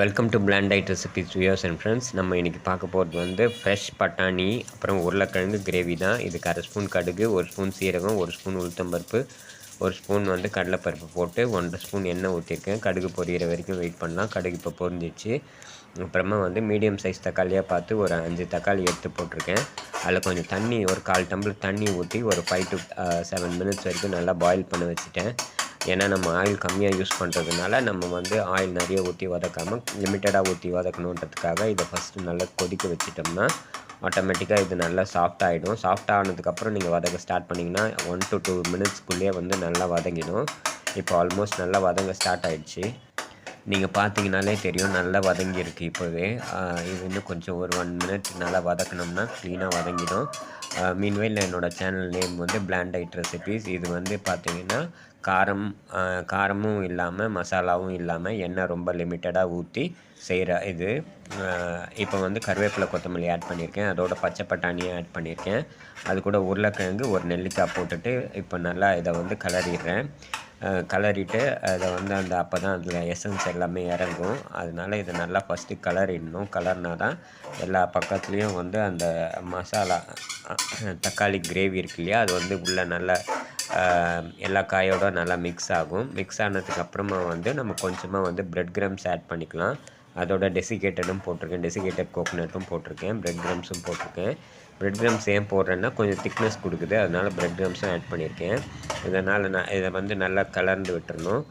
Welcome to plant aid recipes views and friends நம்ம இன்றைக்கி பார்க்க போகிறது வந்து ஃப்ரெஷ் பட்டாணி அப்புறம் உருளைக்கிழங்கு கிரேவி தான். இதுக்கு அரை ஸ்பூன் கடுகு ஒரு ஸ்பூன் சீரகம் ஒரு ஸ்பூன் உளுத்தம்பருப்பு ஒரு ஸ்பூன் வந்து கடலைப்பருப்பு போட்டு ஒன்றரை ஸ்பூன் எண்ணெய் ஊற்றிருக்கேன் கடுகு பொரியிற வரைக்கும் வெயிட் பண்ணலாம். கடுகு இப்போ பொரிஞ்சிச்சு. அப்புறமா வந்து மீடியம் சைஸ் தக்காளியாக பார்த்து ஒரு அஞ்சு தக்காளி எடுத்து போட்டிருக்கேன். அதில் கொஞ்சம் தண்ணி ஒரு கால் டம்ளர் தண்ணி ஊற்றி ஒரு ஃபைவ் டு செவன் மினிட்ஸ் வரைக்கும் நல்லா பாயில் பண்ண வச்சுட்டேன். ஏன்னா நம்ம ஆயில் கம்மியாக யூஸ் பண்ணுறதுனால நம்ம வந்து ஆயில் நிறைய ஊற்றி வதக்காமல் லிமிட்டடாக ஊற்றி வதக்கணுன்றதுக்காக இதை ஃபஸ்ட்டு நல்லா கொதிக்க வச்சிட்டோம்னா ஆட்டோமேட்டிக்காக இது நல்லா சாஃப்ட் ஆகிடும் சாஃப்ட் ஆனதுக்கப்புறம் நீங்கள் வதக்க ஸ்டார்ட் பண்ணிங்கன்னா ஒன் டு டூ மினிட்ஸ்க்குள்ளேயே வந்து நல்லா வதங்கிடும். இப்போ ஆல்மோஸ்ட் நல்லா வதங்க ஸ்டார்ட் ஆகிடுச்சு நீங்கள் பார்த்தீங்கனாலே தெரியும் நல்லா வதங்கியிருக்கு இப்போவே. இது இன்னும் கொஞ்சம் ஒரு ஒன் மினிட் நல்லா வதக்கணும்னா க்ளீனாக வதங்கிடும். மீன்வெயில் என்னோடய சேனல் நேம் வந்து பிளாண்ட் ஐட் ரெசிபீஸ் இது வந்து பார்த்தீங்கன்னா காரம் காரமும் இல்லாமல் மசாலாவும் இல்லாமல் எண்ணெய் ரொம்ப லிமிட்டடாக ஊற்றி செய்கிற இது. இப்போ வந்து கருவேப்பிலை கொத்தமல்லி ஆட் பண்ணியிருக்கேன். அதோட பச்சை பட்டாணியும் ஆட் பண்ணியிருக்கேன். அது கூட உருளைக்கிழங்கு ஒரு நெல்லிக்காய் போட்டுட்டு இப்போ நல்லா இதை வந்து கலரிடுறேன் கலரிட்டு அதை வந்து அந்த அப்போ தான் அதில் எசன்ஸ் எல்லாமே இறங்கும். அதனால் இதை நல்லா ஃபஸ்ட்டு கலரிடணும் கலர்னா தான் எல்லா பக்கத்துலேயும் வந்து அந்த மசாலா தக்காளி கிரேவி இருக்கு இல்லையா அது வந்து உள்ளே நல்லா எல்லா காயோட நல்லா மிக்ஸ் ஆகும். மிக்ஸ் ஆனதுக்கப்புறமா வந்து நம்ம கொஞ்சமாக வந்து ப்ரெட் கிரம்ஸ் ஆட் பண்ணிக்கலாம். அதோட டெசிகேட்டடும் போட்டிருக்கேன். டெசிகேட்டட் கோகோனட்டும் போட்டிருக்கேன். ப்ரெட் கிரம்ஸும் போட்டிருக்கேன். ப்ரெட் க்ரம்ஸ் ஏன் போடுறேன்னா கொஞ்சம் திக்னஸ் கொடுக்குது. அதனால் ப்ரெட் க்ரம்ஸும் ஆட் பண்ணியிருக்கேன். இதனால் நான் இதை வந்து நல்லா கலர்ந்து விட்டுறணும்.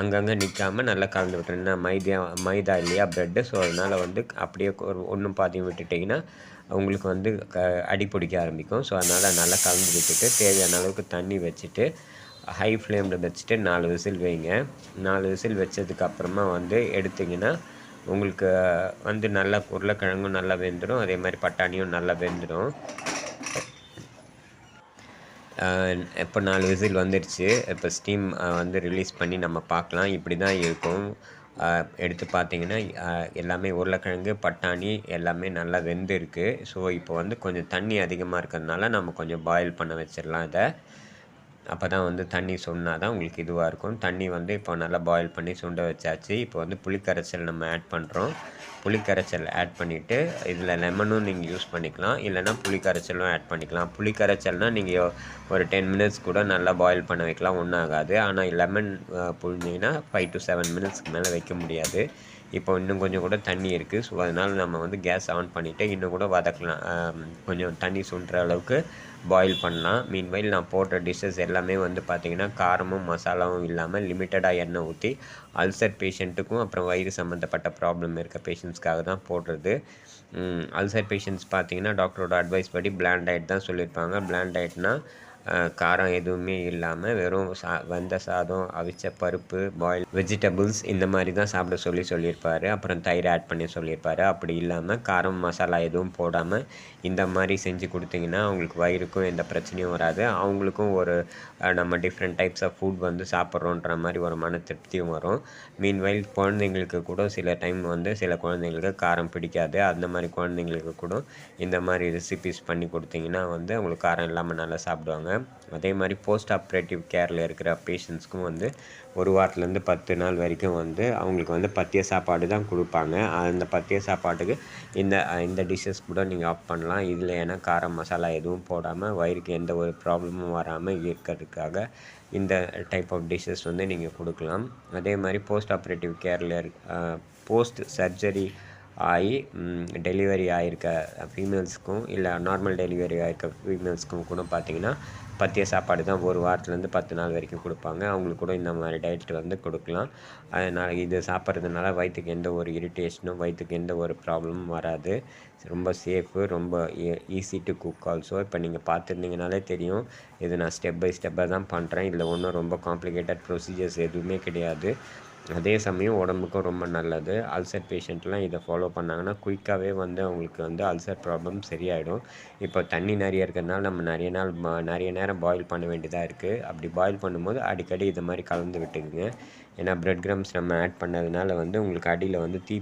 அங்கங்கே நிற்காமல் நல்லா கலந்து விட்டுறேன் மைதா மைதா இல்லையா ப்ரெட்டு ஸோ அதனால் வந்து அப்படியே ஒரு ஒன்றும் பாதியும் விட்டுட்டிங்கன்னா உங்களுக்கு வந்து க அடி பிடிக்க ஆரம்பிக்கும். ஸோ அதனால் நல்லா கலந்து விட்டுட்டு தேவையான அளவுக்கு தண்ணி வச்சுட்டு ஹை ஃப்ளேமில் வச்சுட்டு நாலு விசில் வைங்க. நாலு விசில் வச்சதுக்கப்புறமா வந்து எடுத்திங்கன்னா உங்களுக்கு வந்து நல்லா உருளைக்கிழங்கும் நல்லா வெந்துடும் அதே மாதிரி பட்டாணியும் நல்லா வெந்துடும் இப்போ நாலு விசில் வந்துடுச்சு இப்போ ஸ்டீம் வந்து ரிலீஸ் பண்ணி நம்ம பார்க்கலாம். இப்படி தான் இருக்கும். எடுத்து பார்த்தீங்கன்னா எல்லாமே உருளைக்கிழங்கு பட்டாணி எல்லாமே நல்லா வெந்து இருக்குது ஸோ இப்போ வந்து கொஞ்சம் தண்ணி அதிகமாக இருக்கிறதுனால நம்ம கொஞ்சம் பாயில் பண்ண வச்சிடலாம் இதை. அப்போ தான் வந்து தண்ணி சொன்னால் தான் உங்களுக்கு இதுவாக இருக்கும். தண்ணி வந்து இப்போ நல்லா பாயில் பண்ணி சுண்ட வச்சாச்சு. இப்போ வந்து புளிக்கரைச்சல் நம்ம ஆட் பண்ணுறோம் புளிக்கரைச்சல் ஆட் பண்ணிவிட்டு இதில் லெமனும் நீங்கள் யூஸ் பண்ணிக்கலாம். இல்லைனா புளிக்கரைச்சலும் ஆட் பண்ணிக்கலாம். புளிக்கரைச்சல்னால் நீங்கள் ஒரு டென் மினிட்ஸ் கூட நல்லா பாயில் பண்ண வைக்கலாம். ஒன்றும் ஆகாது. ஆனால் லெமன் புழிஞ்சிங்கன்னா ஃபைவ் டு செவன் மினிட்ஸ்க்கு மேலே வைக்க முடியாது. இப்போ இன்னும் கொஞ்சம் கூட தண்ணி இருக்குது ஸோ அதனால் நம்ம வந்து கேஸ் ஆன் பண்ணிவிட்டு இன்னும் கூட வதக்கலாம். கொஞ்சம் தண்ணி சுண்டுற அளவுக்கு பாயில் பண்ணலாம். மீன்வைல் நான் போடுற டிஷ்ஷஸ் எல்லாமே வந்து பார்த்திங்கன்னா காரமும் மசாலாவும் இல்லாமல் லிமிட்டடாக எண்ணெய் ஊற்றி அல்சர் பேஷண்ட்டுக்கும் அப்புறம் வயிறு சம்மந்தப்பட்ட ப்ராப்ளம் இருக்க பேஷண்ட்ஸ்க்காக தான் போடுறது. அல்சர் பேஷண்ட்ஸ் பார்த்திங்கன்னா டாக்டரோட அட்வைஸ் படி பிளாண்ட் டயட் தான் சொல்லியிருப்பாங்க பிளாண்ட் டயட்னால் காரம் எதுவுமே இல்லாமல் வெறும் சா வெந்த சாதம் அவிச்ச பருப்பு பாயில் வெஜிடபிள்ஸ் இந்த மாதிரி தான் சாப்பிட சொல்லி சொல்லியிருப்பார். அப்புறம் தயிர் ஆட் பண்ணி சொல்லியிருப்பார். அப்படி இல்லாமல் காரம் மசாலா எதுவும் போடாமல் இந்த மாதிரி செஞ்சு கொடுத்தீங்கன்னா அவங்களுக்கு வயிறுக்கும் எந்த பிரச்சனையும் வராது. அவங்களுக்கும் ஒரு நம்ம டிஃப்ரெண்ட் டைப்ஸ் ஆஃப் ஃபுட் வந்து சாப்பிட்றோன்ற மாதிரி ஒரு மன திருப்தியும் வரும். மீன்வைல் குழந்தைங்களுக்கு கூட சில டைம் வந்து சில குழந்தைங்களுக்கு காரம் பிடிக்காது. அந்த மாதிரி குழந்தைங்களுக்கு கூட இந்த மாதிரி ரெசிபிஸ் பண்ணி கொடுத்தீங்கன்னா வந்து அவங்களுக்கு காரம் இல்லாமல் நல்லா சாப்பிடுவாங்க. அதே மாதிரி போஸ்ட் ஆப்ரேட்டிவ் கேரில் இருக்கிற பேஷண்ட்ஸ்க்கும் வந்து ஒரு வாரத்துலேருந்து பத்து நாள் வரைக்கும் வந்து அவங்களுக்கு வந்து பத்திய சாப்பாடு தான் கொடுப்பாங்க. அந்த பத்திய சாப்பாட்டுக்கு இந்த இந்த டிஷ்ஷஸ் கூட நீங்கள் ஆஃப் பண்ணலாம். இதில் ஏன்னா காரம் மசாலா எதுவும் போடாமல் வயிறுக்கு எந்த ஒரு ப்ராப்ளமும் வராமல் இருக்கிறதுக்காக இந்த டைப் ஆஃப் டிஷ்ஷஸ் வந்து நீங்கள் கொடுக்கலாம். அதே மாதிரி போஸ்ட் ஆப்ரேட்டிவ் கேரில் போஸ்ட் சர்ஜரி ஆகி டெலிவரி ஆகிருக்க ஃபீமேல்ஸுக்கும் இல்லை நார்மல் டெலிவரி ஆகிருக்க ஃபீமேல்ஸுக்கும் கூட பார்த்திங்கன்னா பத்திய சாப்பாடு தான் ஒரு வாரத்துலேருந்து பத்து நாள் வரைக்கும் கொடுப்பாங்க. அவங்களுக்கு கூட இந்த மாதிரி டயட் வந்து கொடுக்கலாம். அதனால் இது சாப்பிட்றதுனால வயிற்றுக்கு எந்த ஒரு இரிட்டேஷனும் வயிற்றுக்கு எந்த ஒரு ப்ராப்ளமும் வராது. ரொம்ப சேஃபு ரொம்ப e, easy to cook also இப்போ நீங்கள் பார்த்துருந்தீங்கனாலே தெரியும். இது நான் ஸ்டெப் பை ஸ்டெப்பாக தான் பண்ணுறேன் இதில் ஒன்றும் ரொம்ப காம்ப்ளிகேட்டட் ப்ரொசீஜர்ஸ் எதுவுமே கிடையாது. அதே சமயம் உடம்புக்கும் ரொம்ப நல்லது. அல்சர் பேஷண்ட்லாம் இதை ஃபாலோ பண்ணாங்கன்னா குயிக்காகவே வந்து அவங்களுக்கு வந்து அல்சர் ப்ராப்ளம் சரியாயிடும். இப்போ தண்ணி நிறைய இருக்கிறதுனால நம்ம நிறைய நாள் நிறைய நேரம் பாயில் பண்ண வேண்டியதாக இருக்குது அப்படி பாயில் பண்ணும்போது அடிக்கடி இது மாதிரி கலந்து விட்டுக்குங்க. ஏன்னா ப்ரெட் கிரம்ஸ் நம்ம ஆட் பண்ணதுனால வந்து உங்களுக்கு அடியில் வந்து தீ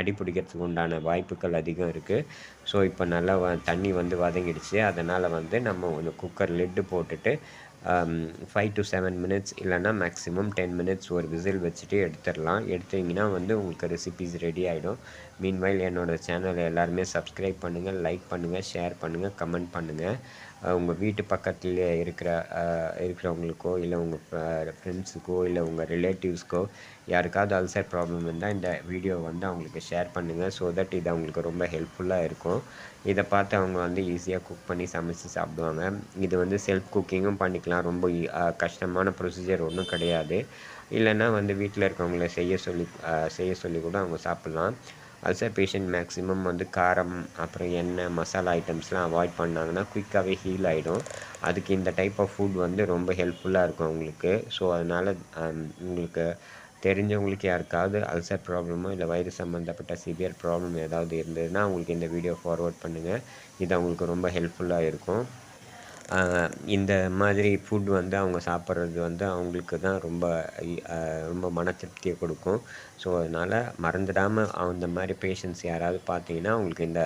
அடி பிடிக்கிறதுக்கு உண்டான வாய்ப்புகள் அதிகம் இருக்குது ஸோ இப்போ நல்லா தண்ணி வந்து வதங்கிடுச்சு. அதனால் வந்து நம்ம கொஞ்சம் குக்கர் லிட்டு போட்டுட்டு ஃபைவ் டு செவன் மினிட்ஸ் இல்லைன்னா மேக்ஸிமம் டென் மினிட்ஸ் ஒரு விசில் வச்சுட்டு எடுத்துடலாம். எடுத்தீங்கன்னா வந்து உங்களுக்கு ரெசிபீஸ் ரெடி ஆகிடும் மீன்வைல் என்னோடய சேனலை எல்லாருமே சப்ஸ்கிரைப் பண்ணுங்கள் லைக் பண்ணுங்கள் ஷேர் பண்ணுங்கள் கமெண்ட் பண்ணுங்கள் உங்கள் வீட்டு பக்கத்தில் இருக்கிற இருக்கிறவங்களுக்கோ இல்லை உங்கள் ஃப்ரெண்ட்ஸுக்கோ இல்லை உங்கள் ரிலேட்டிவ்ஸ்க்கோ யாருக்காவது அல்சர் ப்ராப்ளம் இருந்தால் இந்த வீடியோ வந்து அவங்களுக்கு ஷேர் பண்ணுங்கள் ஸோ தட் இது அவங்களுக்கு ரொம்ப ஹெல்ப்ஃபுல்லாக இருக்கும். இதை பார்த்து அவங்க வந்து ஈஸியாக குக் பண்ணி சமைச்சு சாப்பிடுவாங்க. இது வந்து செல்ஃப் குக்கிங்கும் பண்ணிக்கலாம். ரொம்ப கஷ்டமான ப்ரொசீஜர் ஒன்றும் கிடையாது. இல்லைன்னா வந்து வீட்டில் இருக்கவங்கள செய்ய சொல்லி செய்ய சொல்லி கூட அவங்க சாப்பிட்லாம். அல்சர் பேஷண்ட் மேக்ஸிமம் வந்து காரம் அப்புறம் எண்ணெய் மசாலா ஐட்டம்ஸ்லாம் அவாய்ட் பண்ணாங்கன்னா குயிக்காகவே ஹீல் ஆகிடும் அதுக்கு இந்த டைப் ஆஃப் ஃபுட் வந்து ரொம்ப ஹெல்ப்ஃபுல்லாக இருக்கும் அவங்களுக்கு. ஸோ அதனால் உங்களுக்கு தெரிஞ்சவங்களுக்கு யாருக்காவது அல்சர் ப்ராப்ளமோ இல்லை வயிறு சம்மந்தப்பட்ட சிவியர் ப்ராப்ளம் ஏதாவது இருந்ததுன்னா அவங்களுக்கு இந்த வீடியோ ஃபார்வர்ட் பண்ணுங்கள் இது அவங்களுக்கு ரொம்ப ஹெல்ப்ஃபுல்லாக இருக்கும். இந்த மாதிரி ஃபுட் வந்து அவங்க சாப்பிட்றது வந்து அவங்களுக்கு தான் ரொம்ப ரொம்ப மன திருப்தியை கொடுக்கும். ஸோ அதனால் மறந்துடாமல் அந்த மாதிரி பேஷண்ட்ஸ் யாராவது பார்த்தீங்கன்னா உங்களுக்கு இந்த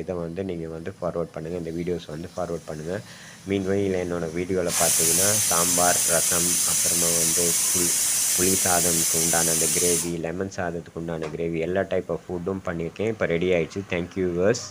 இதை வந்து நீங்கள் வந்து ஃபார்வர்ட் பண்ணுங்கள் இந்த வீடியோஸ் வந்து ஃபார்வர்ட் பண்ணுங்கள் மீன் வழியில் என்னோடய வீடியோவில் பார்த்தீங்கன்னா சாம்பார் ரசம் அப்புறமா வந்து புளி புளி சாதத்துக்கு உண்டான அந்த கிரேவி லெமன் சாதத்துக்கு உண்டான கிரேவி எல்லா டைப் ஆஃப் ஃபுட்டும் பண்ணியிருக்கேன். இப்போ ரெடி ஆகிடுச்சு தேங்க்யூ யூவர்ஸ்